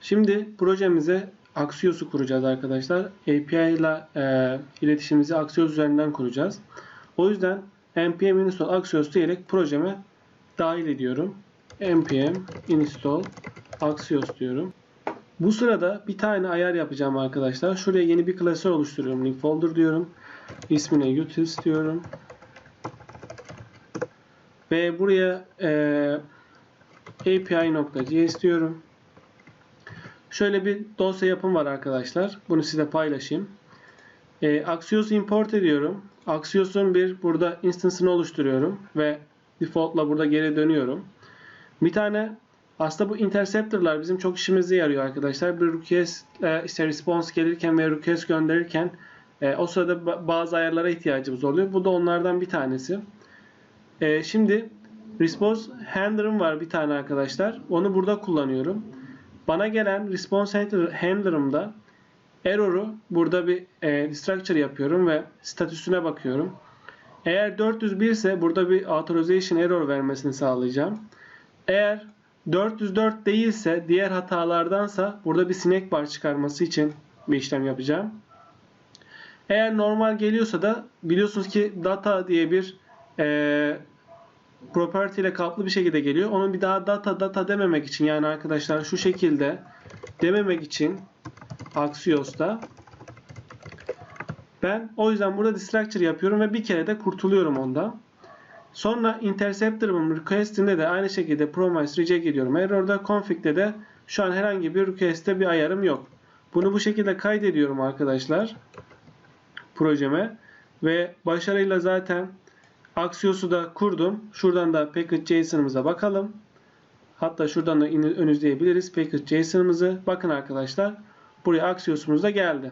Şimdi projemize Axios'u kuracağız arkadaşlar. API ile e, iletişimimizi Axios üzerinden kuracağız. O yüzden npm install Axios diyerek projeme dahil ediyorum. npm install Axios diyorum. Bu sırada bir tane ayar yapacağım arkadaşlar. Şuraya yeni bir klasör oluşturuyorum. Link folder diyorum. İsmine utils diyorum. Ve buraya e, api.js diyorum. Şöyle bir dosya yapım var arkadaşlar. Bunu size paylaşayım. E, Axios import ediyorum. Axios'un bir burada instance'ını oluşturuyorum ve default'la burada geri dönüyorum. Bir tane aslında bu interceptor'lar bizim çok işimize yarıyor arkadaşlar. Bir request e, işte response gelirken ve request gönderirken e, o sırada ba- bazı ayarlara ihtiyacımız oluyor. Bu da onlardan bir tanesi. E, şimdi response handler'ım var bir tane arkadaşlar. Onu burada kullanıyorum. Bana gelen response handler- handler'ımda error'u burada bir e, structure yapıyorum ve statüsüne bakıyorum. Eğer 401 ise burada bir authorization error vermesini sağlayacağım. Eğer 404 değilse diğer hatalardansa burada bir sinek bar çıkarması için bir işlem yapacağım. Eğer normal geliyorsa da biliyorsunuz ki data diye bir e, property ile kaplı bir şekilde geliyor. Onun bir daha data data dememek için yani arkadaşlar şu şekilde dememek için Axios'ta ben o yüzden burada destructure yapıyorum ve bir kere de kurtuluyorum ondan. Sonra interceptor'ımın request'inde de aynı şekilde promise reject ediyorum. Error'da config'de de şu an herhangi bir request'te bir ayarım yok. Bunu bu şekilde kaydediyorum arkadaşlar projeme ve başarıyla zaten Axios'u da kurdum. Şuradan da package.json'ımıza bakalım. Hatta şuradan da ön izleyebiliriz package.json'ımızı. Bakın arkadaşlar buraya Axios'umuz da geldi.